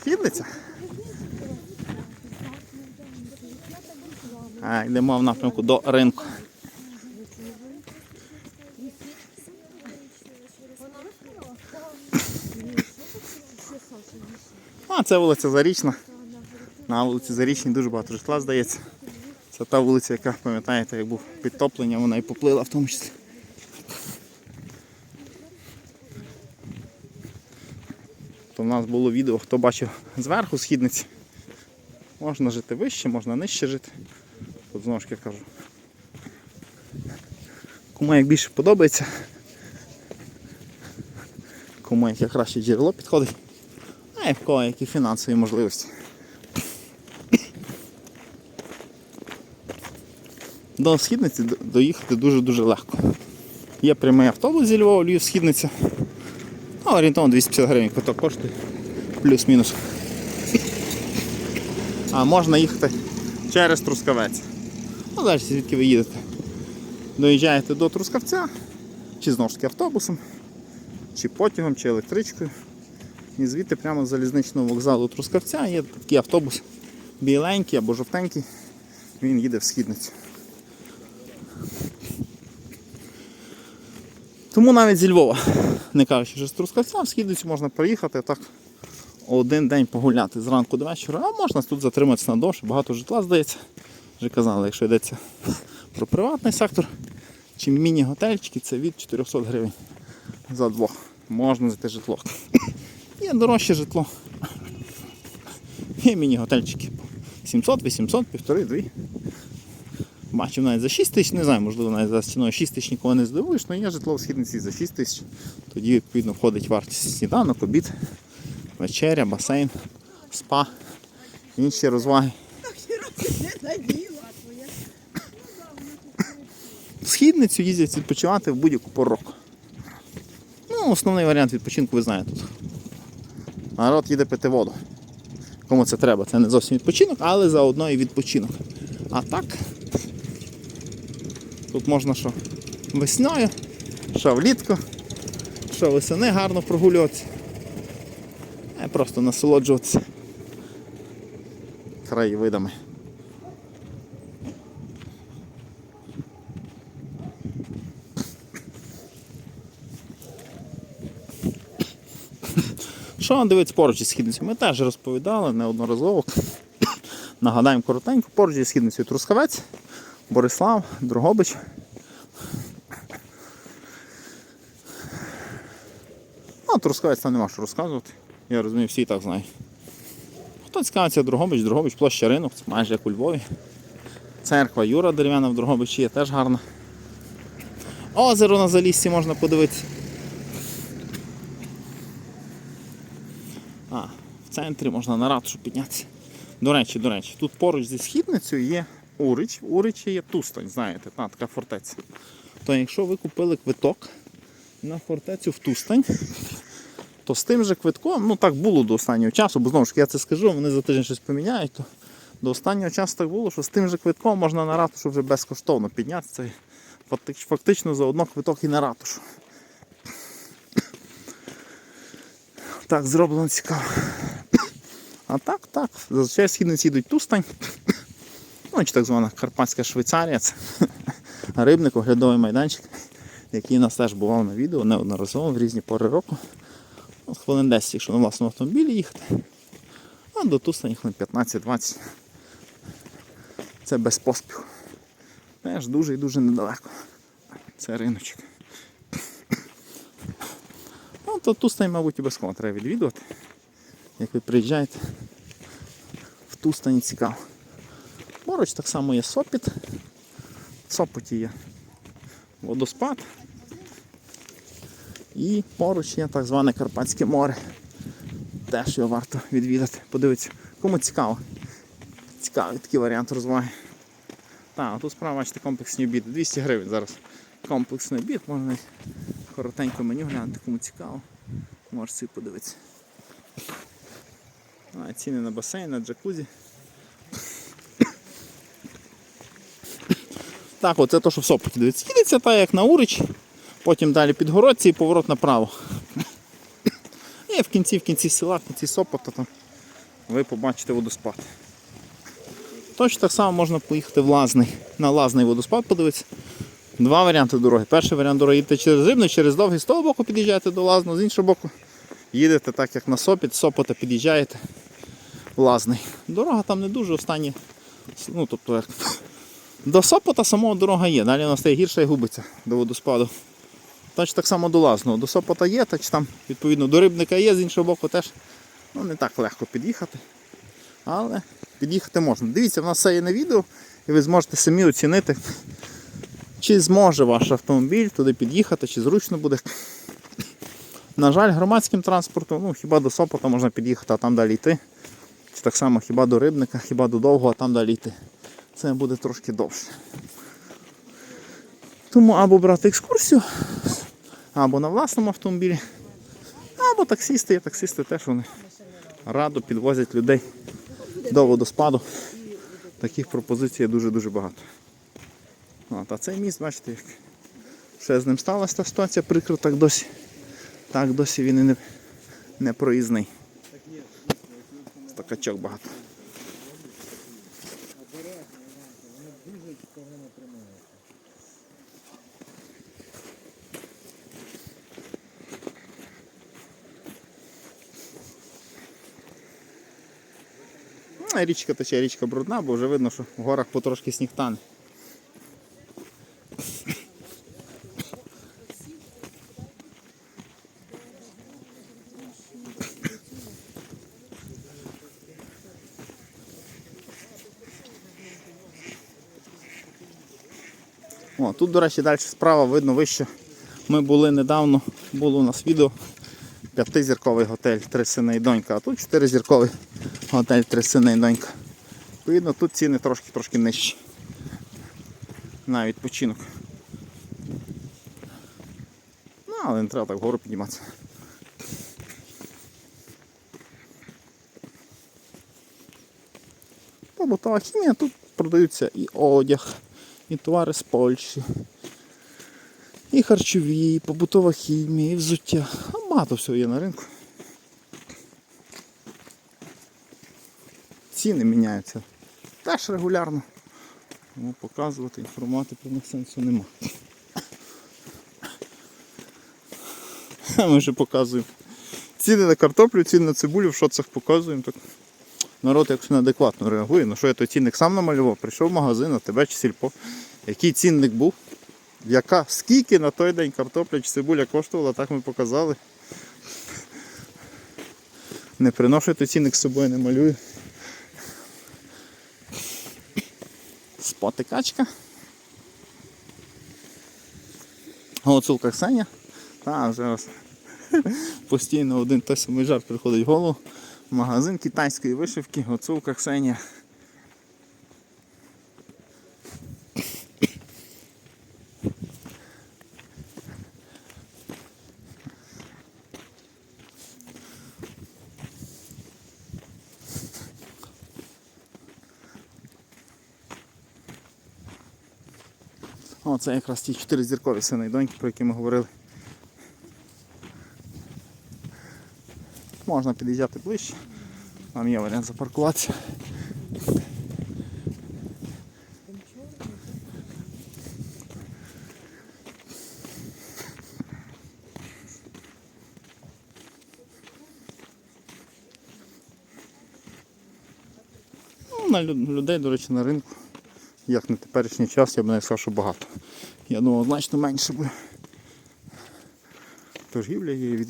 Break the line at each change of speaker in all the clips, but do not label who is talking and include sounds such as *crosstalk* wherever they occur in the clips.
Східниця. А, йдемо в напрямку до ринку. А, це вулиця Зарічна. На вулиці Зарічній дуже багато житла здається. Це та вулиця, яка, пам'ятаєте, як був підтоплення, вона і поплила в тому числі. То в нас було відео, хто бачив зверху східниці. Можна жити вище, можна нижче жити. Тут знову ж таки кажу. Кому як більше подобається, кому яке краще джерело підходить, а і в кого які фінансові можливості. До східниці доїхати дуже-дуже легко. Є прямий автобус зі Львова, Львів, східниця. Ну, орієнтовно 250 гривень квиток коштує. Плюс-мінус. А можна їхати через Трускавець. Ну, далі звідки ви їдете. Доїжджаєте до Трускавця, чи знову ж таки автобусом, чи потягом, чи електричкою. І звідти прямо з залізничного вокзалу Трускавця є такий автобус біленький або жовтенький. Він їде в східницю. Тому навіть зі Львова, не кажучи, що з Трускавця, в східницю можна приїхати так один день погуляти зранку до вечора, а можна тут затриматися надовше, багато житла здається. Вже казали, якщо йдеться про приватний сектор, чи міні-готельчики, це від 400 гривень за двох. Можна знайти житло. Є дорожче житло. Є міні-готельчики. 700, 800, півтори, дві. Бачив навіть за 6 тисяч, не знаю, можливо, навіть за стіною 6 тисяч нікого не здивуєш, але є житло в східниці за 6 тисяч. Тоді відповідно входить вартість сніданок, обід, вечеря, басейн, спа, інші розваги. В східницю їздять відпочивати в будь-яку пору. Ну, основний варіант відпочинку ви знаєте тут. Народ їде пити воду. Кому це треба? Це не зовсім відпочинок, але заодно і відпочинок. А так, тут можна що весною, що влітку, що весени гарно прогулюватися. А просто насолоджуватися краєвидами. Що вам дивиться поруч із східницею? Ми теж розповідали неодноразово. Нагадаємо коротенько, поруч із східницею Трускавець, Борислав, Дрогобич. Ну, Трускавець там нема що розказувати. Я розумію, всі так знають. Хто цікавиться Дрогобич, Дрогобич, площа ринок, це майже як у Львові. Церква Юра дерев'яна в Дрогобичі є теж гарна. Озеро на заліссі можна подивитися. А, в центрі можна на ратушу піднятися. До речі, до речі, тут поруч зі східницею є Урич. В є Тустань, знаєте, та, така фортеця. То якщо ви купили квиток на фортецю в Тустань, то з тим же квитком, ну так було до останнього часу, бо знову ж я це скажу, вони за тиждень щось поміняють, то до останнього часу так було, що з тим же квитком можна на ратушу вже безкоштовно піднятися. Фактично за одно квиток і на ратушу. Так, зроблено цікаво. А так, так. Зазвичай східниці йдуть Тустань. Чи так звана Карпатська Швейцарія. Це *laughs* рибник, оглядовий майданчик, який у нас теж бував на відео неодноразово в різні пори року. От хвилин 10, якщо на власному автомобілі їхати. А до Тустані хвилин 15-20. Це без поспіху. Теж дуже і дуже недалеко. Це риночок. Ну, то Тустань, мабуть, і без кого треба відвідувати. Як ви приїжджаєте, в Тустані цікаво. Поруч так само є Сопіт. Сопоті є водоспад. І поруч є так зване Карпатське море. Теж його варто відвідати. Подивитися, кому цікаво. Цікавий такий варіант розваги. Так, тут справа бачите комплексні обіди. 200 гривень зараз. Комплексний обід, можна коротенько меню глянути, кому цікаво. Можете подивитися. А, ціни на басейн, на джакузі. Так, оце то, що в Сопоті дивіться. Їдеться так, як на Урич, потім далі Підгородці і поворот направо. І в кінці, в кінці села, в кінці Сопота там ви побачите водоспад. Точно так само можна поїхати в Лазний, на Лазний водоспад подивитися. Два варіанти дороги. Перший варіант дороги їдете через Рибний, через довгий, з того боку під'їжджаєте до Лазного, з іншого боку їдете так, як на Сопіт, Сопота під'їжджаєте в Лазний. Дорога там не дуже останні. Ну, тобто, як... До Сопота самого дорога є, далі вона стає гірша і губиться до водоспаду. Точно так само до Лазного. До Сопота є, чи там, відповідно, до Рибника є, з іншого боку теж ну, не так легко під'їхати. Але під'їхати можна. Дивіться, в нас все є на відео, і ви зможете самі оцінити, чи зможе ваш автомобіль туди під'їхати, чи зручно буде. На жаль, громадським транспортом, ну хіба до Сопота можна під'їхати, а там далі йти. Чи так само хіба до Рибника, хіба до Довгого, а там далі йти. Це буде трошки довше. Тому або брати екскурсію, або на власному автомобілі, або таксісти, є таксисти теж вони радо підвозять людей до водоспаду. Таких пропозицій дуже-дуже багато. От, а цей міст, бачите, як ще з ним сталася та ситуація, прикро так досі. Так досі він і не, не проїзний. Стакачок багато. Річка тече, річка брудна, бо вже видно, що в горах потрошки сніг тане. О, тут, до речі, далі справа видно вище. Ми були недавно, було у нас відео. П'ятизірковий готель, три сини і донька, а тут чотиризірковий готель, три сини і донька. Відповідно, тут ціни трошки-трошки нижчі. На відпочинок. Ну, але не треба так вгору підніматися. Побутова хімія, тут продаються і одяг, і товари з Польщі, і харчові, і побутова хімія, і взуття. Багато всього є на ринку. Ціни міняються теж регулярно. Тому показувати, інформувати про них сенсу нема. Ми вже показуємо. Ціни на картоплю, ціни на цибулю, в шоцах показуємо. Так. Народ якось неадекватно реагує. Ну що я той цінник сам намалював, прийшов в магазин, а тебе чи сільпо. Який цінник був? Яка? Скільки на той день картопля чи цибуля коштувала, так ми показали. Не приношу той з собою, не малюю. Спотикачка. Гуцулка Ксеня. Та вже раз постійно один той самий жарт приходить в голову. Магазин китайської вишивки, Гуцулка Ксенія. Це якраз ті чотири зіркові сини і доньки, про які ми говорили. Можна під'їжджати ближче. Там є варіант запаркуватися. Ну, на людей, до речі, на ринку. Як на теперішній час, я б не сказав, що багато. Я думав, значно менше буде. Торгівля є.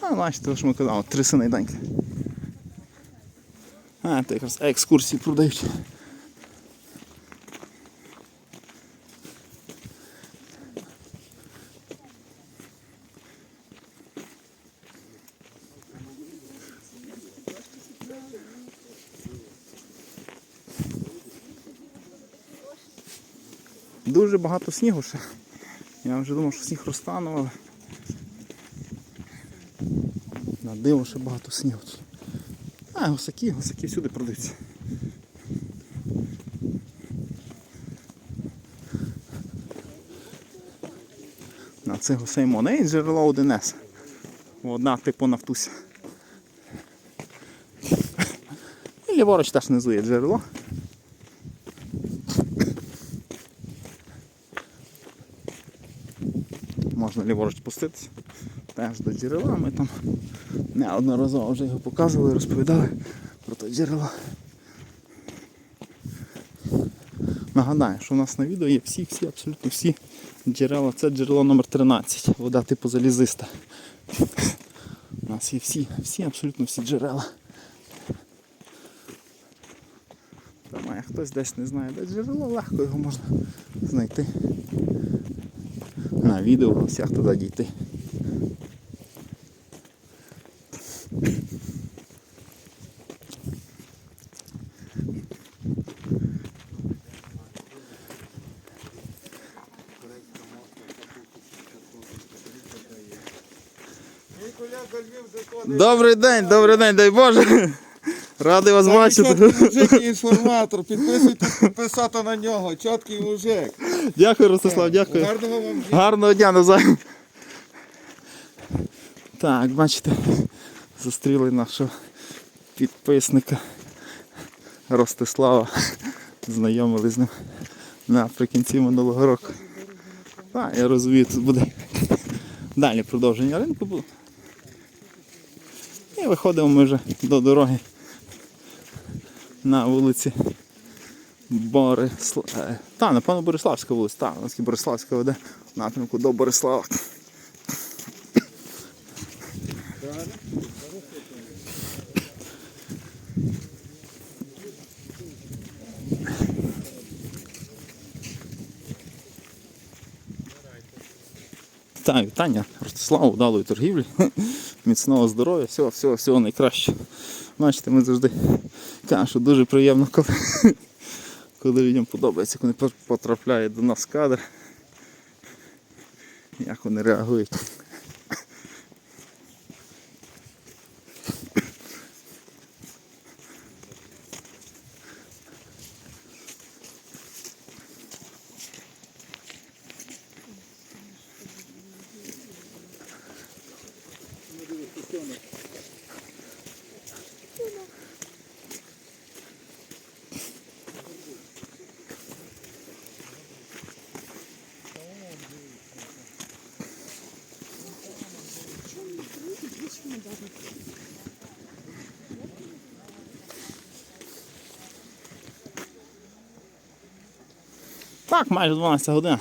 А, бачите, то ж ми казали, три сини доньки. А, це якраз екскурсії продають. Дуже багато снігу ще. Я вже думав, що сніг розтанув, але на диво ще багато снігу. А, гусаки, гусаки всюди продаються. На цих гусей моне і джерело 1С. Одна типу нафтуся. І ліворуч теж внизу є джерело. Можна ліворуч спуститися. Теж до джерела. Ми там неодноразово вже його показували, розповідали про те джерело. Нагадаю, що у нас на відео є всі, всі, абсолютно всі джерела. Це джерело номер 13, вода типу залізиста. У нас є всі, всі, абсолютно всі джерела. Там, хтось десь не знає, де джерело, легко його можна знайти. На відео в гостях туди дійти. Добрий день, добрий день, дай Боже. Радий вас бачити.
Мужик і інформатор. Підписуйтесь, підписати на нього. Чіткий мужик.
Дякую, Ростислав, дякую.
Гарного вам дня.
Гарного дня навзаєм. Так, бачите, зустріли нашого підписника Ростислава. Знайомили з ним наприкінці минулого року. Так, я розумію, тут буде далі продовження ринку буде. І виходимо ми вже до дороги на вулиці Борисла... е, Та, напевно, Бориславська вулиця. Так, у нас і Бориславська веде в напрямку до Борислава. Так, вітання, Ростиславу, вдалої торгівлі, *laughs* міцного здоров'я, всього, всього, всього найкращого. Бачите, ми завжди кажемо, що дуже приємно, коли, коли людям подобається, коли пот- потрапляє до нас кадр. Як вони реагують. Так, майже 12 година.